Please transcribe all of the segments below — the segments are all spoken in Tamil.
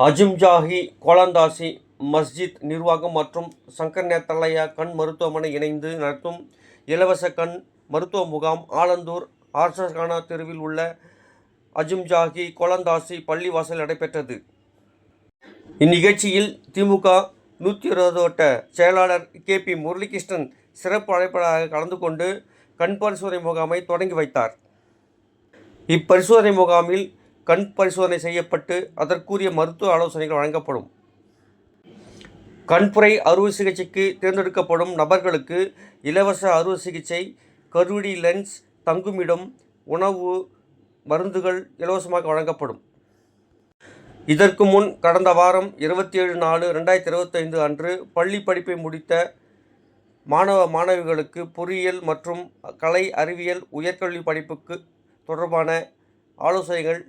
அஜிம்ஜாஹி கோலந்தாசி மஸ்ஜித் நிர்வாகம் மற்றும் சங்கர் தல்லையா கண் மருத்துவமனை இணைந்து நடத்தும் இலவச கண் மருத்துவ முகாம் ஆலந்தூர் ஆர்ஷகானா தெருவில் உள்ள அஜும்ஜாஹி கோலந்தாசி பள்ளிவாசல் நடைபெற்றது. இந்நிகழ்ச்சியில் திமுக நூற்றி இருபது வட்ட செயலாளர் கே பி முரளிகிருஷ்ணன் சிறப்பு அழைப்பாளராக கலந்து கொண்டு கண் பரிசோதனை முகாமை தொடங்கி வைத்தார். இப்பரிசோதனை முகாமில் கண் பரிசோதனை செய்யப்பட்டு அதற்குரிய மருத்துவ ஆலோசனைகள் வழங்கப்படும். கண்புரை அறுவை சிகிச்சைக்கு தேர்ந்தெடுக்கப்படும் நபர்களுக்கு இலவச அறுவை சிகிச்சை கருவிடி லென்ஸ் தங்குமிடம் உணவு மருந்துகள் இலவசமாக வழங்கப்படும். இதற்கு முன் கடந்த வாரம் இருபத்தி ஏழு நாலு ரெண்டாயிரத்தி இருபத்தைந்து அன்று பள்ளி படிப்பை முடித்த மாணவ மாணவிகளுக்கு பொறியியல் மற்றும் கலை அறிவியல் உயர்கல்வி படிப்புக்கு தொடர்பான ஆலோசனைகள்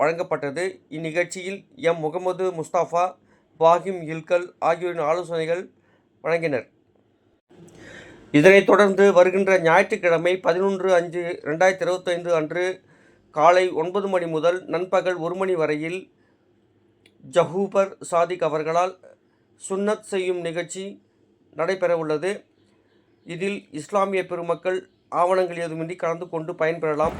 வழங்கப்பட்டது. இந்நிகழ்ச்சியில் எம். முகமது முஸ்தாஃபா பாகிம் இல்கல் ஆகியோரின் ஆலோசனைகள் வழங்கினர். இதனைத் தொடர்ந்து வருகின்ற ஞாயிற்றுக்கிழமை பதினொன்று அஞ்சு ரெண்டாயிரத்தி இருபத்தைந்து அன்று காலை ஒன்பது மணி முதல் நண்பகல் ஒரு மணி வரையில் ஜஹூபர் சாதிக் அவர்களால் சுன்னத் செய்யும் நிகழ்ச்சி நடைபெறவுள்ளது. இதில் இஸ்லாமிய பெருமக்கள் ஆவணங்கள் ஏதுமின்றி கலந்து கொண்டு பயன்பெறலாம்.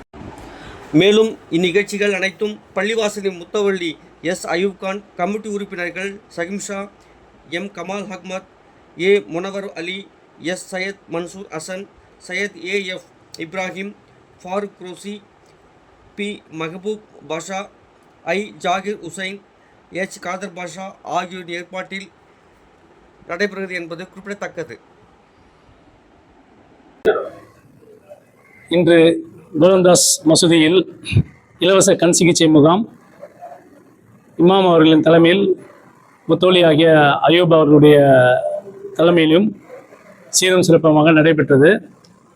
மேலும் இந்நிகழ்ச்சிகள் அனைத்தும் பள்ளிவாசலின் முத்தவள்ளி எஸ். அயூப் கான் கமிட்டி உறுப்பினர்கள் சகிம்ஷா M. Kamal Ahmed A. Munawar Ali S. Syed Mansoor Hasan Syed A. F. Ibrahim Farooq Rousey P. Mehboob Basha I. Zakir Hussain H. Khader Basha ஆகியோரின் ஏற்பாட்டில் நடைபெறுகிறது என்பது குறிப்பிடத்தக்கது. இன்று கோலந்தாஸ் மசூதியில் இலவச கண் சிகிச்சை முகாம். இமாம் அவர்களின் தலைமையில் முத்தோலி ஆகிய அயோப் அவர்களுடைய தலைமையிலும் சீரும் சிறப்பமாக நடைபெற்றது.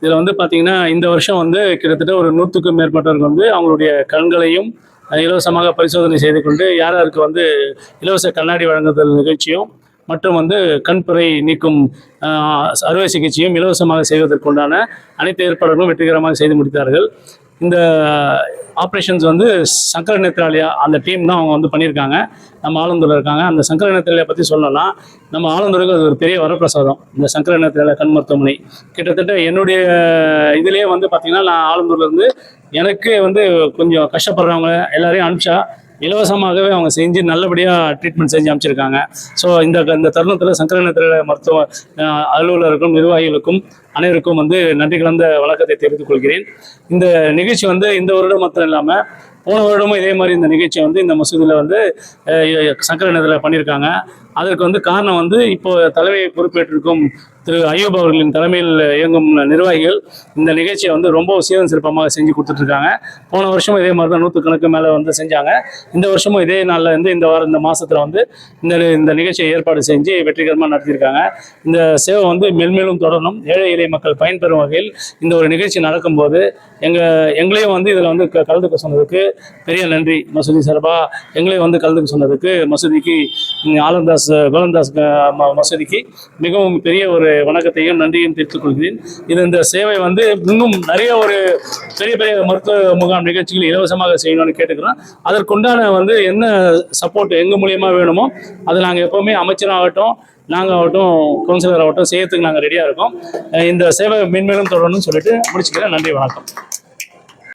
இதில் வந்து பார்த்திங்கன்னா இந்த வருஷம் வந்து கிட்டத்தட்ட ஒரு நூற்றுக்கும் மேற்பட்டவர்கள் வந்து அவங்களுடைய கண்களையும் இலவசமாக பரிசோதனை செய்து கொண்டு யார் யாருக்கு வந்து இலவச கண்ணாடி வழங்குதல் நிகழ்ச்சியும் மற்றும் வந்து கண்புரை நீக்கும் அறுவை சிகிச்சையும் இலவசமாக செய்வதற்குண்டான அனைத்து ஏற்பாடுகளும் வெற்றிகரமாக செய்து முடித்தார்கள். இந்த ஆப்ரேஷன்ஸ் வந்து சங்கர நேத்ராலயா அந்த டீம் தான் அவங்க வந்து பண்ணியிருக்காங்க. நம்ம ஆலந்தூரில் இருக்காங்க. அந்த சங்கர நேத்ராலயா பற்றி சொல்லலாம். நம்ம ஆலந்தூருக்கு அது ஒரு பெரிய வரப்பிரசாதம். இந்த சங்கர நேத்ராலயா கண் மருத்துவமனை. கிட்டத்தட்ட என்னுடைய இதுலேயே வந்து பார்த்திங்கன்னா நான் ஆலந்தூர்லேருந்து எனக்கு வந்து கொஞ்சம் கஷ்டப்படுறவங்க எல்லாரையும் அனுப்பிச்சா இலவசமாகவே அவங்க செஞ்சு நல்லபடியாக ட்ரீட்மெண்ட் செஞ்சு அமைச்சிருக்காங்க ஸோ இந்த இந்த தருணத்தில் சங்கரநேத்திர மருத்துவ அஹ், அலுவலருக்கும் நிர்வாகிகளுக்கும் அனைவருக்கும் வந்து நன்றி கலந்த வழக்கத்தை தெரிவித்துக் கொள்கிறேன். இந்த நிகழ்ச்சி வந்து இந்த வருடம் மாத்திரம் இல்லாமல் போன வருடமும் இதே மாதிரி இந்த நிகழ்ச்சியை வந்து இந்த மசூதியில் வந்து சங்கரநேத்திர பண்ணியிருக்காங்க. அதற்கு வந்து காரணம் வந்து இப்போ தலைமையை பொறுப்பேற்றிருக்கும் திரு அய்யூப் அவர்களின் தலைமையில் இயங்கும் நிர்வாகிகள் இந்த நிகழ்ச்சியை வந்து ரொம்ப சீரன் சிறப்பமாக செஞ்சு கொடுத்துட்ருக்காங்க. போன வருஷமும் இதே மாதிரி தான் நூற்றுக்கணக்கு மேலே வந்து செஞ்சாங்க. இந்த வருஷமும் இதே நாளில் வந்து இந்த வாரம் இந்த மாதத்தில் வந்து இந்த இந்த நிகழ்ச்சியை ஏற்பாடு செஞ்சு வெற்றிகரமாக நடத்தியிருக்காங்க. இந்த சேவை வந்து மென்மேலும் தொடரணும். ஏழை எளிய மக்கள் பயன்பெறும் வகையில் இந்த ஒரு நிகழ்ச்சி நடக்கும்போது எங்கள் எங்களையும் வந்து இதில் வந்து க- கலந்துக்க சொன்னதுக்கு பெரிய நன்றி மசூதி சார்பாக எங்களையும் வந்து கலந்துக்க சொன்னதுக்கு மசூதிக்கு ஆலந்தாஸ் கோலந்தாஸ் மசூதிக்கு மிகவும் பெரிய ஒரு வணக்கத்தையும் நன்றியும் தெரிவித்துக் கொள்கிறேன். இது இந்த சேவை வந்து இன்னும் நிறைய ஒரு பெரிய பெரிய மருத்துவ முகாம் நிகழ்ச்சிகள் இலவசமாக செய்யணும்னு கேட்டுக்கிறோம். அதற்குண்டான வந்து என்ன சப்போர்ட் எங்கள் மூலியமாக வேணுமோ அதை நாங்கள் எப்போவுமே அமைச்சராகட்டும் நாங்கள் ஆகட்டும் கவுன்சிலர் ஆகட்டும் செய்யறதுக்கு நாங்கள் ரெடியாக இருக்கோம். இந்த சேவை மென்மேலும் தொடரணும்னு சொல்லிட்டு முடிச்சுக்கிறேன். நன்றி வணக்கம்.